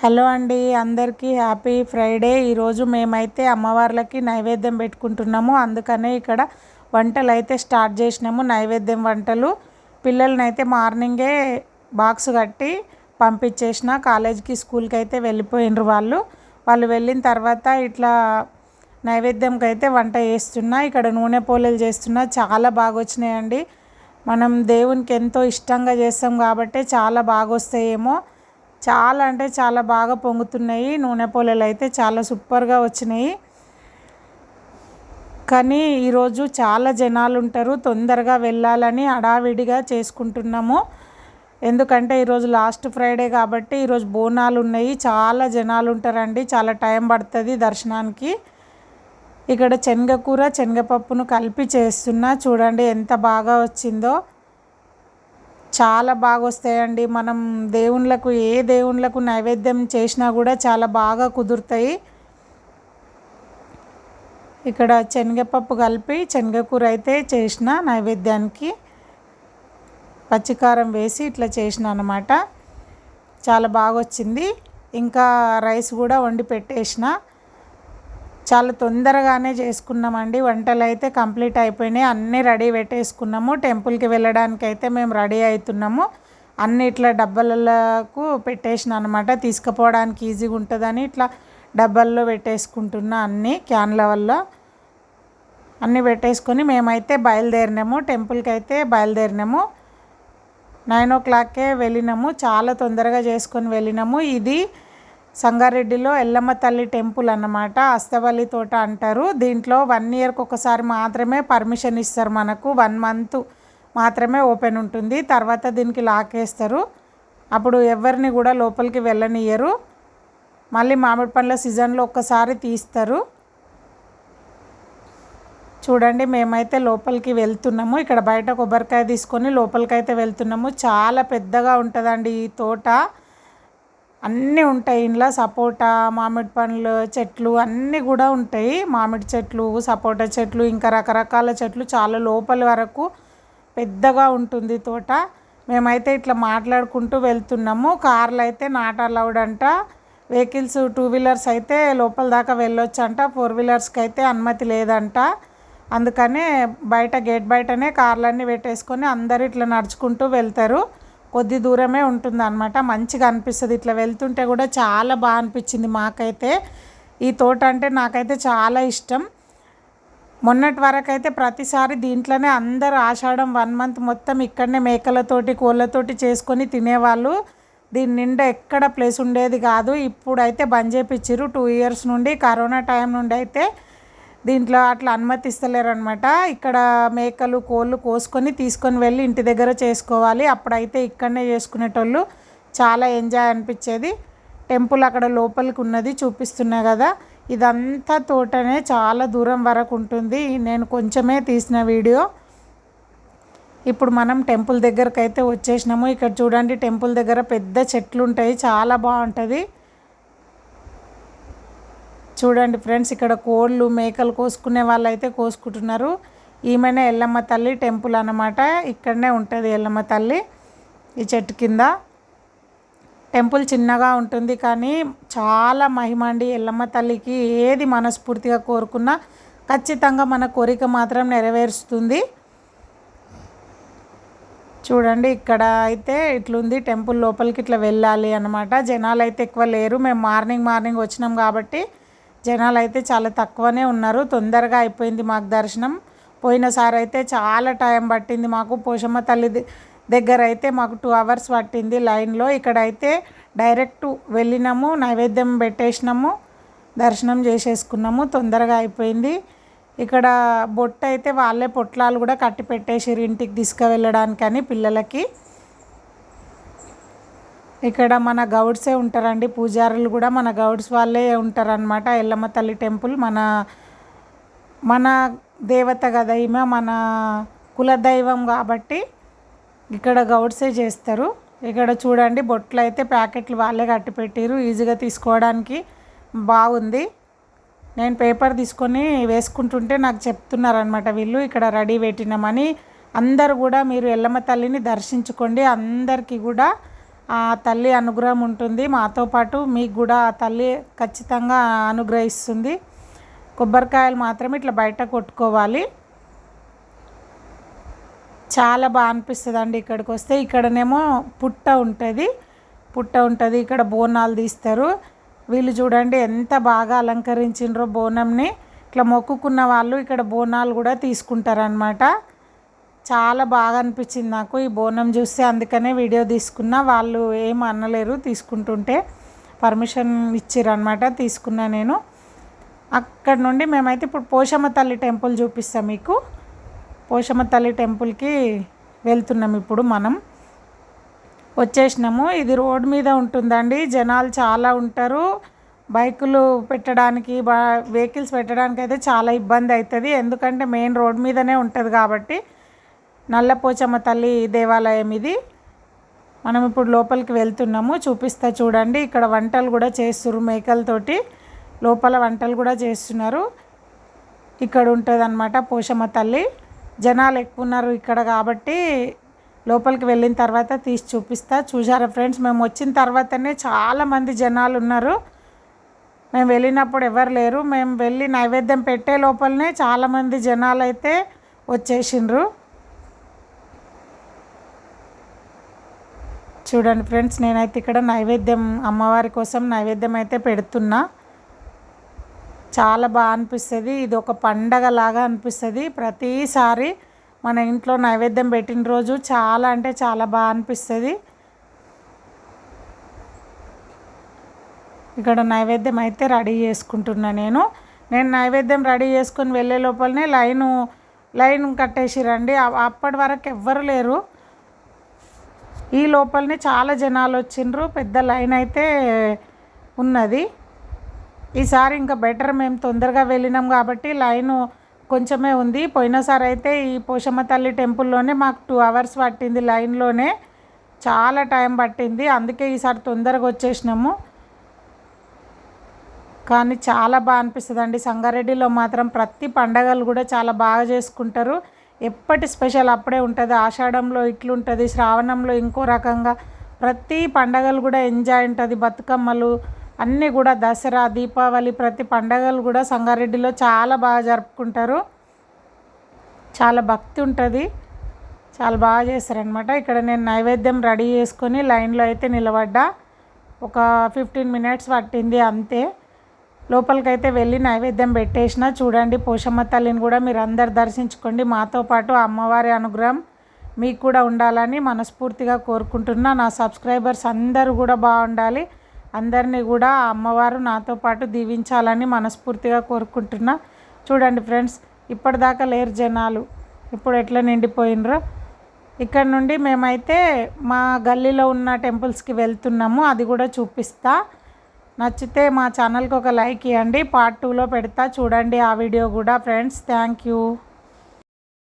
Hello అండి అందరికీ happy Friday. ఈరోజు మేమైతే అమ్మవార్లకి నైవేద్యం పెట్టుకుంటున్నాము. అందుకనే ఇక్కడ వంటలు అయితే స్టార్ట్ చేసినాము. నైవేద్యం వంటలు పిల్లలనైతే అయితే మార్నింగే బాక్స్ కట్టి పంపించేసిన కాలేజీకి స్కూల్కి అయితే వెళ్ళిపోయినరు వాళ్ళు. వాళ్ళు వెళ్ళిన తర్వాత ఇట్లా నైవేద్యంకి అయితే వంట చేస్తున్నా ఇక్కడ నూనె పోలేలు చేస్తున్నా. చాలా బాగా వచ్చినాయండి మనం దేవునికి ఎంతో ఇష్టంగా చేస్తాం కాబట్టి చాలా బాగా వస్తాయేమో చాలా అంటే చాలా బాగా పొంగుతున్నాయి. నూనె పోలేలు అయితే చాలా సూపర్గా వచ్చినాయి. కానీ ఈరోజు చాలా జనాలు ఉంటారు. తొందరగా వెళ్ళాలని అడావిడిగా చేసుకుంటున్నాము. ఎందుకంటే ఈరోజు లాస్ట్ ఫ్రైడే కాబట్టి ఈరోజు బోనాలు ఉన్నాయి. చాలా జనాలు ఉంటారండి. చాలా టైం పడుతుంది దర్శనానికి. ఇక్కడ శనగకూర శనగపప్పును కలిపి చేస్తున్నా. చూడండి ఎంత బాగా వచ్చిందో. చాలా బాగా వస్తాయండి మనం దేవుళ్ళకు ఏ దేవుళ్ళకు నైవేద్యం చేసినా కూడా చాలా బాగా కుదురుతాయి. ఇక్కడ శనగపప్పు కలిపి శనగకూర అయితే చేసిన నైవేద్యానికి పచ్చికారం వేసి ఇట్లా చేసిన అనమాట చాలా బాగా వచ్చింది ఇంకా రైస్ కూడా వండి పెట్టేసిన. చాలా తొందరగానే చేసుకున్నామండి. వంటలు అయితే కంప్లీట్ అయిపోయినాయి. అన్నీ రెడీ పెట్టేసుకున్నాము. టెంపుల్కి వెళ్ళడానికి అయితే మేము రెడీ అవుతున్నాము. అన్ని ఇట్లా డబ్బాలకు పెట్టేసిన అనమాట తీసుకుపోవడానికి ఈజీగా ఉంటుందని ఇట్లా డబ్బాల్లో పెట్టేసుకుంటున్నా అన్నీ క్యాన్ల వల్ల. అన్నీ పెట్టేసుకొని మేమైతే బయలుదేరినాము. టెంపుల్కి అయితే బయలుదేరినాము. నైన్ ఓ క్లాక్కే వెళ్ళినాము. చాలా తొందరగా చేసుకొని వెళ్ళినాము. ఇది సంగారెడ్డిలో ఎల్లమ్మ తల్లి టెంపుల్ అన్నమాట. అస్తవల్లి తోట అంటారు. దీంట్లో వన్ ఇయర్కి ఒకసారి మాత్రమే పర్మిషన్ ఇస్తారు మనకు. వన్ మంత్ మాత్రమే ఓపెన్ ఉంటుంది. తర్వాత దీనికి లాక్ వేస్తారు అప్పుడు ఎవరిని కూడా లోపలికి వెళ్ళనియరు మళ్ళీ మామిడి పండ్ల సీజన్లో ఒక్కసారి తీస్తారు. చూడండి మేమైతే లోపలికి వెళ్తున్నాము. ఇక్కడ బయట కొబ్బరికాయ తీసుకొని లోపలికైతే వెళ్తున్నాము. చాలా పెద్దగా ఉంటుందండి ఈ తోట. అన్నీ ఉంటాయి. ఇంట్లో సపోటా మామిడి పండ్లు చెట్లు అన్నీ కూడా ఉంటాయి. మామిడి చెట్లు సపోటా చెట్లు ఇంకా రకరకాల చెట్లు చాలా లోపల వరకు పెద్దగా ఉంటుంది తోట. మేమైతే ఇట్లా మాట్లాడుకుంటూ వెళ్తున్నాము. కార్లు అయితే నాట్ అలౌడ్ అంట. వెహికల్స్ టూ వీలర్స్ అయితే లోపల దాకా వెళ్ళొచ్చు అంట ఫోర్ వీలర్స్కి అయితే అనుమతి లేదంట. అందుకనే బయట గేట్ బయటనే కార్లన్నీ పెట్టేసుకొని అందరు ఇట్లా నడుచుకుంటూ వెళ్తారు. కొద్ది దూరమే ఉంటుంది అనమాట మంచిగా అనిపిస్తుంది. ఇట్లా వెళ్తుంటే కూడా చాలా బాగా అనిపించింది మాకైతే. ఈ తోట అంటే నాకైతే చాలా ఇష్టం. మొన్నటి వరకు అయితే ప్రతిసారి దీంట్లోనే అందరూ ఆషాఢం వన్ మంత్ మొత్తం ఇక్కడనే మేకలతోటి కోళ్ళతోటి చేసుకొని తినేవాళ్ళు. దీని నిండా ఎక్కడ ప్లేస్ ఉండేది కాదు. ఇప్పుడైతే బంద్ చేపించారు టూ ఇయర్స్ నుండి కరోనా టైం నుండి అయితే దీంట్లో అట్లా అనుమతిస్తలేరు అనమాట ఇక్కడ మేకలు కోళ్ళు కోసుకొని తీసుకొని వెళ్ళి ఇంటి దగ్గర చేసుకోవాలి. అప్పుడైతే ఇక్కడనే చేసుకునేటోళ్ళు చాలా ఎంజాయ్ అనిపించేది. టెంపుల్ అక్కడ లోపలికి ఉన్నది చూపిస్తున్నా కదా. ఇదంతా తోటనే చాలా దూరం వరకు ఉంటుంది. నేను కొంచెమే తీసిన వీడియో. ఇప్పుడు మనం టెంపుల్ దగ్గరకు అయితే వచ్చేసినాము. ఇక్కడ చూడండి టెంపుల్ దగ్గర పెద్ద చెట్లు ఉంటాయి చాలా బాగుంటుంది. చూడండి ఫ్రెండ్స్ ఇక్కడ కోళ్ళు మేకలు కోసుకునే వాళ్ళు అయితే కోసుకుంటున్నారు. ఈమెనే ఎల్లమ్మ తల్లి టెంపుల్ అన్నమాట. ఇక్కడనే ఉంటుంది ఎల్లమ్మ తల్లి ఈ చెట్టు కింద. టెంపుల్ చిన్నగా ఉంటుంది కానీ చాలా మహిమండి ఎల్లమ్మ తల్లికి. ఏది మనస్ఫూర్తిగా కోరుకున్నా ఖచ్చితంగా మన కోరిక మాత్రం నెరవేరుస్తుంది. చూడండి ఇక్కడ అయితే ఇట్లుంది. టెంపుల్ లోపలికి ఇట్లా వెళ్ళాలి అనమాట జనాలు అయితే ఎక్కువ లేరు. మేము మార్నింగ్ మార్నింగ్ వచ్చినాం కాబట్టి జనాలు అయితే చాలా తక్కువనే ఉన్నారు. తొందరగా అయిపోయింది మాకు దర్శనం. పోయినసారి అయితే చాలా టైం పట్టింది మాకు. పోషమ్మ తల్లి దగ్గర అయితే మాకు టూ అవర్స్ పట్టింది లైన్లో. ఇక్కడ అయితే డైరెక్ట్ వెళ్ళినాము నైవేద్యం పెట్టేసినాము దర్శనం చేసేసుకున్నాము. తొందరగా అయిపోయింది. ఇక్కడ బొట్టు అయితే వాళ్ళే పొట్లాలు కూడా కట్టి పెట్టేసారు ఇంటికి తీసుకువెళ్ళడానికని పిల్లలకి. ఇక్కడ మన గౌడ్సే ఉంటారండి. పూజారులు కూడా మన గౌడ్స్ వాళ్ళే ఉంటారనమాట ఎల్లమ్మ తల్లి టెంపుల్ మన మన దేవత కదా ఈమె మన కులదైవం కాబట్టి ఇక్కడ గౌడ్సే చేస్తారు. ఇక్కడ చూడండి బొట్లు అయితే ప్యాకెట్లు వాళ్ళే కట్టి పెట్టారు ఈజీగా తీసుకోవడానికి బాగుంది. నేను పేపర్ తీసుకొని వేసుకుంటుంటే నాకు చెప్తున్నారనమాట వీళ్ళు. ఇక్కడ రెడీ పెట్టినామని. అందరు కూడా మీరు ఎల్లమ్మ తల్లిని దర్శించుకోండి. అందరికీ కూడా ఆ తల్లి అనుగ్రహం ఉంటుంది. మాతో పాటు మీకు కూడా ఆ తల్లి ఖచ్చితంగా అనుగ్రహిస్తుంది. కొబ్బరికాయలు మాత్రం ఇట్లా బయట కొట్టుకోవాలి. చాలా బాగా అనిపిస్తుంది అండి ఇక్కడికి వస్తే. ఇక్కడనేమో పుట్ట ఉంటుంది. పుట్ట ఉంటుంది. ఇక్కడ బోనాలు తీస్తారు. వీళ్ళు చూడండి ఎంత బాగా అలంకరించిండ్రో బోనంని. ఇట్లా మొక్కుకున్న వాళ్ళు ఇక్కడ బోనాలు కూడా తీసుకుంటారనమాట చాలా బాగా అనిపించింది నాకు ఈ బోనం చూస్తే అందుకనే వీడియో తీసుకున్నా. వాళ్ళు ఏం అనలేరు. తీసుకుంటుంటే పర్మిషన్ ఇచ్చిరనమాట తీసుకున్నా నేను. అక్కడ నుండి మేమైతే ఇప్పుడు పోషమ్మ తల్లి టెంపుల్ చూపిస్తాం మీకు. పోషమ్మ తల్లి టెంపుల్కి వెళ్తున్నాం ఇప్పుడు మనం. వచ్చేసినాము. ఇది రోడ్ మీద ఉంటుందండి. జనాలు చాలా ఉంటారు. బైకులు పెట్టడానికి బా వెహికల్స్ పెట్టడానికి అయితే చాలా ఇబ్బంది అవుతుంది. ఎందుకంటే మెయిన్ రోడ్ మీదనే ఉంటుంది కాబట్టి నల్లపోచమ్మ తల్లి దేవాలయం ఇది. మనం ఇప్పుడు లోపలికి వెళ్తున్నాము. చూపిస్తా చూడండి. ఇక్కడ వంటలు కూడా చేస్తున్నారు మేకలతోటి లోపల వంటలు కూడా చేస్తున్నారు. ఇక్కడ ఉంటుంది అనమాట పోషమ్మ తల్లి. జనాలు ఎక్కువ ఉన్నారు ఇక్కడ కాబట్టి లోపలికి వెళ్ళిన తర్వాత తీసి చూపిస్తా. చూసారా ఫ్రెండ్స్? మేము వచ్చిన తర్వాతనే చాలామంది జనాలు ఉన్నారు. మేము వెళ్ళినప్పుడు ఎవరు లేరు. మేము వెళ్ళి నైవేద్యం పెట్టే లోపలనే చాలామంది జనాలు అయితే వచ్చేసిండ్రు. చూడండి ఫ్రెండ్స్ నేనైతే ఇక్కడ నైవేద్యం అమ్మవారి కోసం నైవేద్యం అయితే పెడుతున్నా. చాలా బాగా అనిపిస్తుంది. ఇది ఒక పండగ లాగా అనిపిస్తుంది. ప్రతిసారి మన ఇంట్లో నైవేద్యం పెట్టిన రోజు చాలా అంటే చాలా బాగా అనిపిస్తుంది. ఇక్కడ నైవేద్యం అయితే రెడీ చేసుకుంటున్నా నేను. నేను నైవేద్యం రెడీ చేసుకొని వెళ్ళే లోపలనే లైను లైన్ కట్టేసిరండి. అప్పటి వరకు ఎవ్వరు లేరు. ఈ లోపలనే చాలా జనాలు వచ్చిండ్రు. పెద్ద లైన్ అయితే ఉన్నది. ఈసారి ఇంకా బెటర్ మేము తొందరగా వెళ్ళినాం కాబట్టి లైను కొంచెమే ఉంది. పోయినసారి అయితే ఈ పోషమ్మ తల్లి టెంపుల్లోనే మాకు టూ అవర్స్ పట్టింది లైన్లోనే. చాలా టైం పట్టింది. అందుకే ఈసారి తొందరగా వచ్చేసినాము. కానీ చాలా బాగా అనిపిస్తుంది అండి సంగారెడ్డిలో మాత్రం ప్రతి పండగలు కూడా చాలా బాగా చేసుకుంటారు. ఎప్పటి స్పెషల్ అప్పుడే ఉంటుంది. ఆషాఢంలో ఇట్లుంటుంది శ్రావణంలో ఇంకో రకంగా. ప్రతి పండగలు కూడా ఎంజాయ్ ఉంటుంది. బతుకమ్మలు అన్నీ కూడా దసరా దీపావళి ప్రతి పండగలు కూడా సంగారెడ్డిలో చాలా బాగా జరుపుకుంటారు. చాలా భక్తి ఉంటుంది. చాలా బాగా చేస్తారనమాట ఇక్కడ నేను నైవేద్యం రెడీ చేసుకొని లైన్లో అయితే నిలబడ్డా. ఒక ఫిఫ్టీన్ మినిట్స్ పట్టింది అంతే. లోపలికైతే వెళ్ళి నైవేద్యం పెట్టేసిన చూడండి పోషమ్మ తల్లిని కూడా మీరు అందరు దర్శించుకోండి. మాతో పాటు అమ్మవారి అనుగ్రహం మీకు కూడా ఉండాలని మనస్ఫూర్తిగా కోరుకుంటున్నా. నా సబ్స్క్రైబర్స్ అందరూ కూడా బాగుండాలి. అందరినీ కూడా అమ్మవారు నాతో పాటు దీవించాలని మనస్ఫూర్తిగా కోరుకుంటున్నా. చూడండి ఫ్రెండ్స్ ఇప్పటిదాకా లేరు జనాలు. ఇప్పుడు ఎట్లా నిండిపోయినరో. ఇక్కడ నుండి మేమైతే మా గల్లీలో ఉన్న టెంపుల్స్కి వెళ్తున్నాము. అది కూడా చూపిస్తా. నచ్చితే మా ఛానల్కి ఒక లైక్ ఇవ్వండి పార్ట్ టూలో పెడతా. చూడండి ఆ వీడియో కూడా ఫ్రెండ్స్ థ్యాంక్ యూ